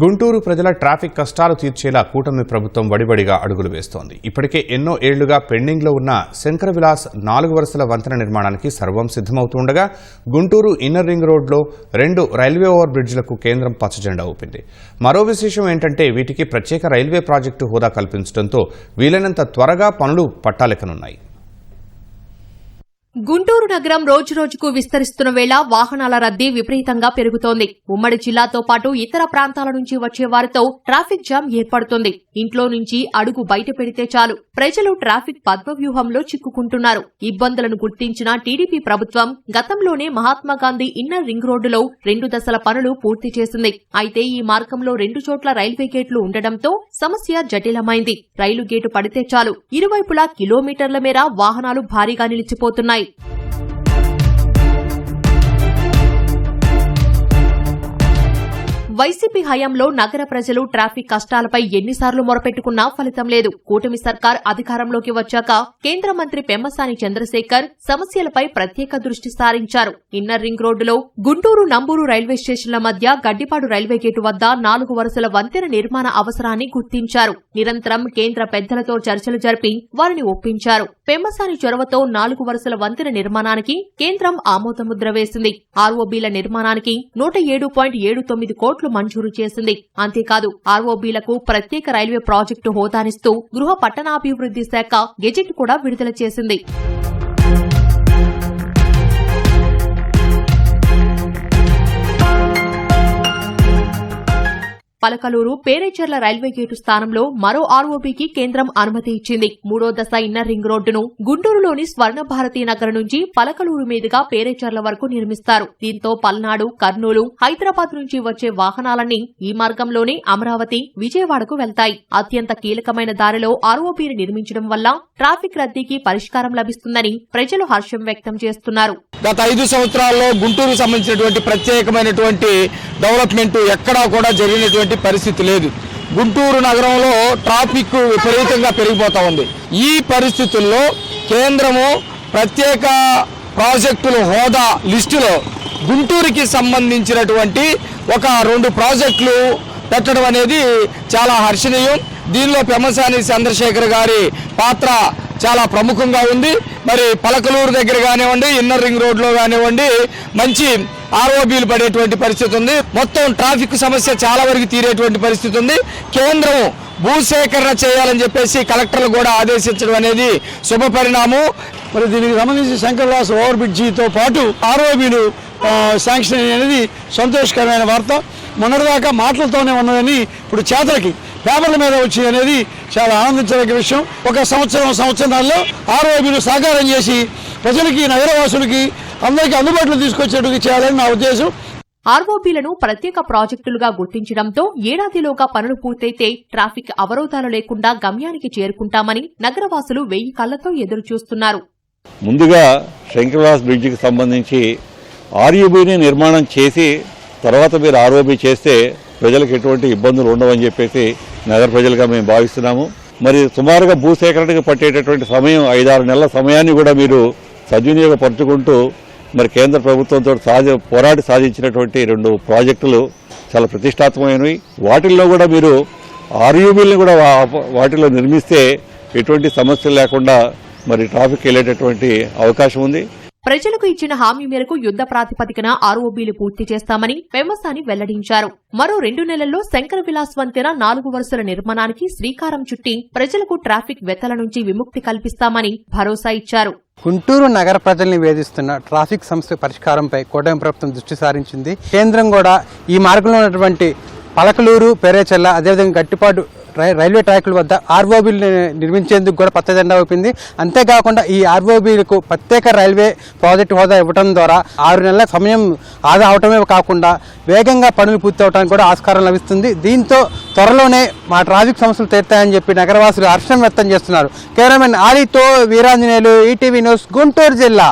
గుంటూరు ప్రజల ట్రాఫిక్ కష్టాలు తీర్చేలా కూటమి ప్రభుత్వం వడివడిగా అడుగులు వేస్తోంది. ఇప్పటికే ఎన్నో ఏళ్ళుగా పెండింగ్లో ఉన్న శంకర విలాస్ నాలుగు వరుసల వంతెన నిర్మాణానికి సర్వం సిద్ధమవుతుండగా గుంటూరు ఇన్నర్ రింగ్ రోడ్లో రెండు రైల్వే ఓవర్ బ్రిడ్జ్లకు కేంద్రం పచ్చజెండా ఊపింది. మరో విశేషం ఏంటంటే వీటికి ప్రత్యేక రైల్వే ప్రాజెక్టు హోదా కల్పించడంతో వీలైనంత త్వరగా పనులు పట్టాలెక్కనున్నాయి. గుంటూరు నగరం రోజురోజుకు విస్తరిస్తున్న వేళ వాహనాల రద్దీ విపరీతంగా పెరుగుతోంది. ఉమ్మడి జిల్లాతో పాటు ఇతర ప్రాంతాల నుంచి వచ్చే వారితో ట్రాఫిక్ జామ్ ఏర్పడుతుంది. ఇంట్లో నుంచి అడుగు బయట పెడితే చాలు. ప్రజలు ట్రాఫిక్ పద్మవ్యూహంలో చిక్కుకుంటున్నారు. ఇబ్బందులను గుర్తించిన టీడీపీ ప్రభుత్వం గతంలోనే మహాత్మాగాంధీ ఇన్నర్ రింగ్ రోడ్డులో రెండు దశల పనులు పూర్తి చేసింది. అయితే ఈ మార్గంలో రెండు చోట్ల రైల్వే గేట్లు ఉండడంతో సమస్య జటిలమైంది. రైలు గేటు పడితే చాలు. ఇరువైపులా కిలోమీటర్ల మేర వాహనాలు భారీగా నిలిచిపోతున్నాయి. వైసీపీ హయాంలో నగర ప్రజలు ట్రాఫిక్ కష్టాలపై ఎన్నిసార్లు మొరపెట్టుకున్నా ఫలితం లేదు. కూటమి సర్కార్ అధికారంలోకి వచ్చాక కేంద్ర మంత్రి పెమ్మసాని చంద్రశేఖర్ సమస్యలపై ప్రత్యేక దృష్టి సారించారు. ఇన్నర్ రింగ్ రోడ్డులో గుంటూరు నంబూరు రైల్వే స్టేషన్ల మధ్య గడ్డిపాడు రైల్వే గేటు వద్ద నాలుగు వరుసల వంతెన నిర్మాణ అవసరాన్ని గుర్తించారు. నిరంతరం కేంద్ర పెద్దలతో చర్చలు జరిపి వారిని ఒప్పించారు. పెమ్మసాని చొరవతో నాలుగు వరుసల వంతెన నిర్మాణానికి కేంద్రం ఆమోదముద్ర వేసింది. ఆర్ఓబీల నిర్మాణానికి నూట ఏడు పాయింట్ ఏడు తొమ్మిది కోట్లు మంజూరు చేసింది. అంతేకాదు ఆర్ఓబీలకు ప్రత్యేక రైల్వే ప్రాజెక్టు హోదానిస్తూ గృహ పట్టణాభివృద్ధి శాఖ గెజెట్ కూడా విడుదల చేసింది. పలకలూరు పేరేచర్ల రైల్వే గేటు స్థానంలో మరో ఆర్ఓబీకి కేంద్రం అనుమతి ఇచ్చింది. మూడో దశ ఇన్నర్ రింగ్ రోడ్డును గుంటూరులోని స్వర్ణ భారతి నగర్ నుంచి పలకలూరు మీదుగా పేరేచర్ల వరకు నిర్మిస్తారు. దీంతో పల్నాడు కర్నూలు హైదరాబాద్ నుంచి వచ్చే వాహనాలన్నీ ఈ మార్గంలోనే అమరావతి విజయవాడకు వెళ్తాయి. అత్యంత కీలకమైన దారిలో ఆర్ఓబీని నిర్మించడం వల్ల ట్రాఫిక్ రద్దీకి పరిష్కారం లభిస్తుందని ప్రజలు హర్షం వ్యక్తం చేస్తున్నారు. గత ఐదు సంవత్సరాల్లో గుంటూరుకు సంబంధించినటువంటి ప్రత్యేకమైనటువంటి డెవలప్మెంట్ ఎక్కడా కూడా జరిగినటువంటి పరిస్థితి లేదు. గుంటూరు నగరంలో ట్రాఫిక్ విపరీతంగా పెరిగిపోతా ఉంది. ఈ పరిస్థితుల్లో కేంద్రము ప్రత్యేక ప్రాజెక్టుల హోదా లిస్టులో గుంటూరుకి సంబంధించినటువంటి ఒక రెండు ప్రాజెక్టులు పెట్టడం అనేది చాలా హర్షణీయం. దీనిలో పెమ్మసాని చంద్రశేఖర్ గారి పాత్ర చాలా ప్రముఖంగా ఉంది. మరి పలకలూరు దగ్గర కానివ్వండి ఇన్నర్ రింగ్ రోడ్లో కానివ్వండి మంచి ఆర్ఓబీలు పడేటువంటి పరిస్థితి ఉంది. మొత్తం ట్రాఫిక్ సమస్య చాలా వరకు తీరేటువంటి పరిస్థితి ఉంది. కేంద్రం భూసేకరణ చేయాలని చెప్పేసి కలెక్టర్లు కూడా ఆదేశించడం అనేది శుభ పరిణామం. మరి దీనికి సంబంధించి శంకర్లాస్ ఓవర్ బ్రిడ్జితో పాటు ఆర్ఓబీలు శాంక్షన్ అనేది సంతోషకరమైన వార్త. మొన్నటిదాకా మాటలతోనే ఉన్నదని ఇప్పుడు చేతలకి పేపర్ల మీద వచ్చి అనేది చాలా ఆనందించదగ్గ విషయం. ఒక సంవత్సరం సంవత్సరాల్లో ఆర్ఓబీలు సాకారం చేసి ప్రజలకి నగరవాసులకి అందరికీ అందుబాటులో తీసుకొచ్చేట్టుగా చేయాలని నా ఉద్దేశం. ఆర్ఓబీలను ప్రత్యేక ప్రాజెక్టులుగా గుర్తించడంతో ఏడాదిలోగా పనులు పూర్తయితే ట్రాఫిక్ అవరోధాలు లేకుండా గమ్యానికి చేరుకుంటామని నగరవాసులు వెయ్యి కళ్ళతో ఎదురుచూస్తున్నారు. ముందుగా శంకర్లాస్ బ్రిడ్జికి సంబంధించి ఆర్యూబీని నిర్మాణం చేసి తర్వాత మీరు ఆర్ఓబీ చేస్తే ప్రజలకు ఎటువంటి ఇబ్బందులు ఉండవని చెప్పేసి నగర ప్రజలుగా మేము భావిస్తున్నాము. మరి సుమారుగా భూసేకరణకు పట్టేటటువంటి సమయం ఐదారు నెలల సమయాన్ని కూడా మీరు సద్వినియోగపరుచుకుంటూ మరి కేంద్ర ప్రభుత్వంతో సాధ పోరాటి సాధించినటువంటి రెండు ప్రాజెక్టులు చాలా ప్రతిష్టాత్మకమైనవి. వాటిల్లో కూడా మీరు ఆర్యూబీలను కూడా వాటిలో నిర్మిస్తే ఎటువంటి సమస్యలు లేకుండా మరి ట్రాఫిక్ వెళ్ళేటటువంటి అవకాశం ఉంది. ప్రజలకు ఇచ్చిన హామీ మేరకు యుద్ధ ప్రాతిపదికన ఆర్ఓబీలు పూర్తి చేస్తామని పెమ్మసాని వెల్లడించారు. మరో రెండు నెలల్లో శంకర విలాస్ వంతెన నాలుగు వరుసల నిర్మాణానికి శ్రీకారం చుట్టి ప్రజలకు ట్రాఫిక్ వెత్తల నుంచి విముక్తి కల్పిస్తామని భరోసా ఇచ్చారు. గుంటూరు నగర ప్రజల్ని వేధిస్తున్న ట్రాఫిక్ సమస్య పరిష్కారంపై కూటమి ప్రభుత్వం దృష్టి సారించింది. కేంద్రం కూడా ఈ మార్గంలో ఉన్నటువంటి పలకలూరు పెరేచెల్ల అదేవిధంగా గట్టిపాటు రైల్వే ట్రాకుల వద్ద ఆర్ఓబీలు నిర్మించేందుకు కూడా పచ్చజెండా ఊపింది. అంతేకాకుండా ఈ ఆర్ఓబీలకు ప్రత్యేక రైల్వే ప్రాజెక్టు హోదా ఇవ్వడం ద్వారా ఆరు నెలల సమయం ఆదా అవటమే కాకుండా వేగంగా పనులు పూర్తి అవడానికి కూడా ఆస్కారం లభిస్తుంది. దీంతో త్వరలోనే మా ట్రాఫిక్ సమస్యలు తీర్తాయని చెప్పి నగరవాసులు హర్షం వ్యక్తం చేస్తున్నారు. కెమెరామెన్ ఆలీతో వీరాంజనేయులు ఈటీవీ న్యూస్ గుంటూరు జిల్లా.